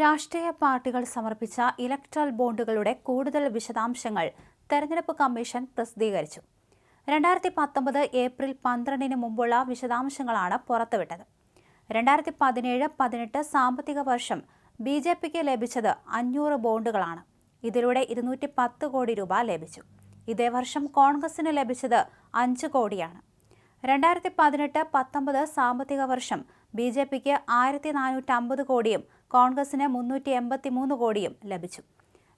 രാഷ്ട്രീയ പാർട്ടികൾ സമർപ്പിച്ച ഇലക്ട്രൽ ബോണ്ടുകളുടെ കൂടുതൽ വിശദാംശങ്ങൾ തെരഞ്ഞെടുപ്പ് കമ്മീഷൻ പ്രസിദ്ധീകരിച്ചു. രണ്ടായിരത്തി പത്തൊമ്പത് ഏപ്രിൽ പന്ത്രണ്ടിന് മുമ്പുള്ള വിശദാംശങ്ങളാണ് പുറത്തുവിട്ടത്. രണ്ടായിരത്തി പതിനേഴ് പതിനെട്ട് സാമ്പത്തിക വർഷം ബി ജെ പിക്ക് ലഭിച്ചത് അഞ്ഞൂറ് ബോണ്ടുകളാണ്. ഇതിലൂടെ ഇരുന്നൂറ്റി പത്ത് കോടി രൂപ ലഭിച്ചു. ഇതേ വർഷം കോൺഗ്രസിന് ലഭിച്ചത് അഞ്ച് കോടിയാണ്. രണ്ടായിരത്തി പതിനെട്ട് പത്തൊമ്പത് സാമ്പത്തിക വർഷം ബി ജെ പിക്ക് ആയിരത്തി നാനൂറ്റി അമ്പത് കോടിയും കോൺഗ്രസിന് മുന്നൂറ്റി എൺപത്തി മൂന്ന് കോടിയും ലഭിച്ചു.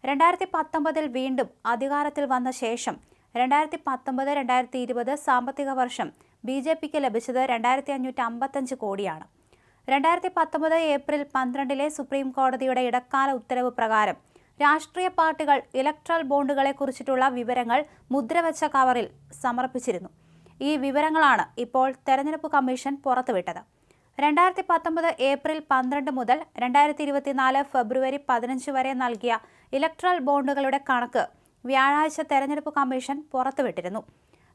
രണ്ടായിരത്തി പത്തൊമ്പതിൽ വീണ്ടും അധികാരത്തിൽ വന്ന ശേഷം രണ്ടായിരത്തി പത്തൊമ്പത് രണ്ടായിരത്തി ഇരുപത് സാമ്പത്തിക വർഷം ബി ജെ പിക്ക് ലഭിച്ചത് രണ്ടായിരത്തി അഞ്ഞൂറ്റി അമ്പത്തഞ്ച് കോടിയാണ്. രണ്ടായിരത്തി പത്തൊമ്പത് ഏപ്രിൽ പന്ത്രണ്ടിലെ സുപ്രീം കോടതിയുടെ ഇടക്കാല ഉത്തരവ് പ്രകാരം രാഷ്ട്രീയ പാർട്ടികൾ ഇലക്ട്രൽ ബോണ്ടുകളെ കുറിച്ചിട്ടുള്ള വിവരങ്ങൾ മുദ്രവച്ച കവറിൽ സമർപ്പിച്ചിരുന്നു. ഈ വിവരങ്ങളാണ് ഇപ്പോൾ തെരഞ്ഞെടുപ്പ് കമ്മീഷൻ പുറത്തുവിട്ടത്. രണ്ടായിരത്തി പത്തൊമ്പത് ഏപ്രിൽ പന്ത്രണ്ട് മുതൽ രണ്ടായിരത്തി ഇരുപത്തിനാല് ഫെബ്രുവരി പതിനഞ്ച് വരെ നൽകിയ ഇലക്ട്രൽ ബോണ്ടുകളുടെ കണക്ക് വ്യാഴാഴ്ച തെരഞ്ഞെടുപ്പ് കമ്മീഷൻ പുറത്തുവിട്ടിരുന്നു.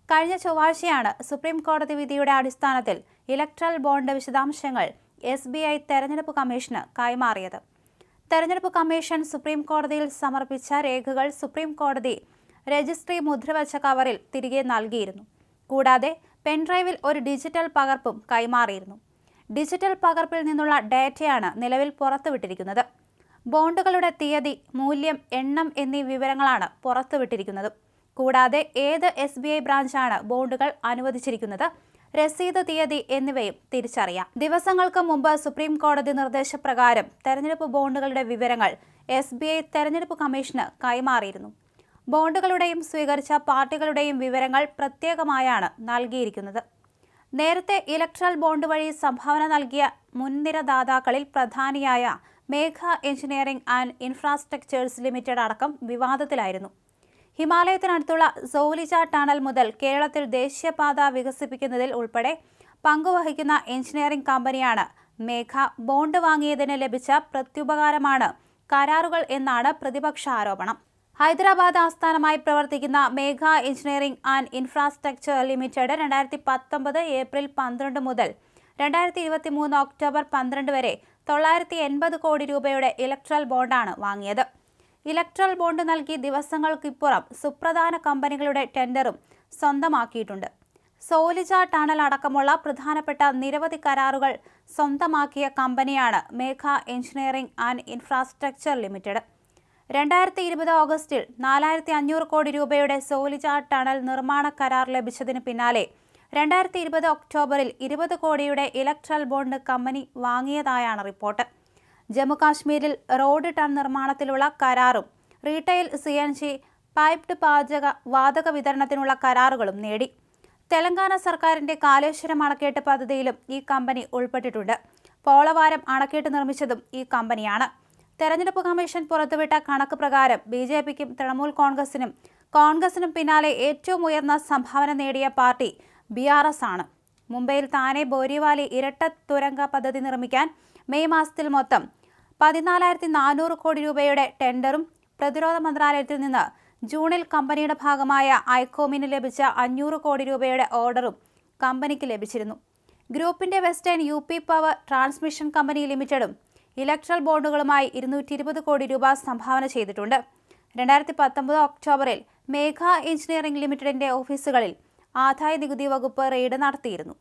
കഴിഞ്ഞ ചൊവ്വാഴ്ചയാണ് സുപ്രീം കോടതി വിധിയുടെ അടിസ്ഥാനത്തിൽ ഇലക്ട്രൽ ബോണ്ട് വിശദാംശങ്ങൾ എസ് ബി ഐ തെരഞ്ഞെടുപ്പ് കമ്മീഷന് കൈമാറിയത്. തെരഞ്ഞെടുപ്പ് കമ്മീഷൻ സുപ്രീം കോടതിയിൽ സമർപ്പിച്ച രേഖകൾ സുപ്രീം കോടതി രജിസ്ട്രി മുദ്രവച്ച കവറിൽ തിരികെ നൽകിയിരുന്നു. കൂടാതെ പെൻഡ്രൈവിൽ ഒരു ഡിജിറ്റൽ പകർപ്പും കൈമാറിയിരുന്നു. ഡിജിറ്റൽ പകർപ്പിൽ നിന്നുള്ള ഡാറ്റയാണ് നിലവിൽ പുറത്തുവിട്ടിരിക്കുന്നത്. ബോണ്ടുകളുടെ തീയതി മൂല്യം എണ്ണം എന്നീ വിവരങ്ങളാണ് പുറത്തുവിട്ടിരിക്കുന്നത്. കൂടാതെ ഏത് എസ് ബി ഐ ബ്രാഞ്ചാണ് ബോണ്ടുകൾ അനുവദിച്ചിരിക്കുന്നത് രസീത് തീയതി എന്നിവയും തിരിച്ചറിയാം. ദിവസങ്ങൾക്ക് മുമ്പ് സുപ്രീം കോടതി നിർദ്ദേശപ്രകാരം തെരഞ്ഞെടുപ്പ് ബോണ്ടുകളുടെ വിവരങ്ങൾ എസ് ബി ഐ തെരഞ്ഞെടുപ്പ് കമ്മീഷന് കൈമാറിയിരുന്നു. ബോണ്ടുകളുടെയും സ്വീകരിച്ച പാർട്ടികളുടെയും വിവരങ്ങൾ പ്രത്യേകമായാണ് നൽകിയിരിക്കുന്നത്. നേരത്തെ ഇലക്ട്രൽ ബോണ്ട് വഴി സംഭാവന നൽകിയ മുൻനിര ദാതാക്കളിൽ പ്രധാനിയായ Megha engineering and infrastructures limited അടക്കം വിവാദത്തിലായിരുന്നു. ഹിമാലയത്തിനടുത്തുള്ള സോലിജ ടണൽ മുതൽ കേരളത്തിൽ ദേശീയപാത വികസിപ്പിക്കുന്നതിൽ ഉൾപ്പെടെ പങ്കുവഹിക്കുന്ന എഞ്ചിനീയറിംഗ് കമ്പനിയാണ് മേഘ ബോണ്ട് വാങ്ങിയതിന് ലഭിച്ച പ്രത്യുപകാരമാണ് കരാറുകൾ എന്നാണ് പ്രതിപക്ഷ ആരോപണം. ഹൈദരാബാദ് ആസ്ഥാനമായി പ്രവർത്തിക്കുന്ന Megha engineering and infrastructure limited രണ്ടായിരത്തി പത്തൊമ്പത് ഏപ്രിൽ പന്ത്രണ്ട് മുതൽ രണ്ടായിരത്തി ഇരുപത്തി മൂന്ന് ഒക്ടോബർ പന്ത്രണ്ട് വരെ തൊള്ളായിരത്തി എൺപത് കോടി രൂപയുടെ ഇലക്ട്രൽ ബോണ്ടാണ് വാങ്ങിയത്. ഇലക്ട്രൽ ബോണ്ട് നൽകി ദിവസങ്ങൾക്കിപ്പുറം സുപ്രധാന കമ്പനികളുടെ ടെൻഡറും സ്വന്തമാക്കിയിട്ടുണ്ട്. സോലിജ ടണൽ അടക്കമുള്ള പ്രധാനപ്പെട്ട നിരവധി കരാറുകൾ സ്വന്തമാക്കിയ കമ്പനിയാണ് Megha engineering and infrastructure limited. രണ്ടായിരത്തി ഇരുപത് ഓഗസ്റ്റിൽ നാലായിരത്തി അഞ്ഞൂറ് കോടി രൂപയുടെ സോലിജ ടണൽ നിർമ്മാണ കരാർ ലഭിച്ചതിന് പിന്നാലെ രണ്ടായിരത്തി ഇരുപത് ഒക്ടോബറിൽ ഇരുപത് കോടിയുടെ ഇലക്ട്രൽ ബോണ്ട് കമ്പനി വാങ്ങിയതായാണ് റിപ്പോർട്ട്. ജമ്മുകാശ്മീരിൽ റോഡ് ടൺ നിർമ്മാണത്തിലുള്ള കരാറും retail C N G piped പാചക വാതക വിതരണത്തിനുള്ള കരാറുകളും നേടി. തെലങ്കാന സർക്കാരിന്റെ കാലേശ്വരം അണക്കെട്ട് പദ്ധതിയിലും ഈ കമ്പനി ഉൾപ്പെട്ടിട്ടുണ്ട്. പോളവാരം അണക്കേട്ട് നിർമ്മിച്ചതും ഈ കമ്പനിയാണ്. തെരഞ്ഞെടുപ്പ് കമ്മീഷൻ പുറത്തുവിട്ട കണക്ക് പ്രകാരം ബി ജെ പിക്കും തൃണമൂൽ കോൺഗ്രസിനും കോൺഗ്രസിനും പിന്നാലെ ഏറ്റവും ഉയർന്ന സംഭാവന നേടിയ പാർട്ടി ബി ആർ എസ് ആണ്. മുംബൈയിൽ താനെ ബോരിവാലി ഇരട്ട തുരങ്ക പദ്ധതി നിർമ്മിക്കാൻ മെയ് മാസത്തിൽ മൊത്തം പതിനാലായിരത്തി നാനൂറ് കോടി രൂപയുടെ ടെൻഡറും പ്രതിരോധ മന്ത്രാലയത്തിൽ നിന്ന് ജൂണിൽ കമ്പനിയുടെ ഭാഗമായ ഐക്കോമിന് ലഭിച്ച അഞ്ഞൂറ് കോടി രൂപയുടെ ഓർഡറും കമ്പനിക്ക് ലഭിച്ചിരുന്നു. ഗ്രൂപ്പിന്റെ western U P power transmission company ലിമിറ്റഡും electoral ബോണ്ടുകളുമായി ഇരുന്നൂറ്റി ഇരുപത് കോടി രൂപ സംഭാവന ചെയ്തിട്ടുണ്ട്. രണ്ടായിരത്തി പത്തൊമ്പത് ഒക്ടോബറിൽ മേഘ എഞ്ചിനീയറിംഗ് ലിമിറ്റഡിന്റെ ഓഫീസുകളിൽ ആദായ നികുതി വകുപ്പ് റെയ്ഡ് നടത്തിയിരുന്നു.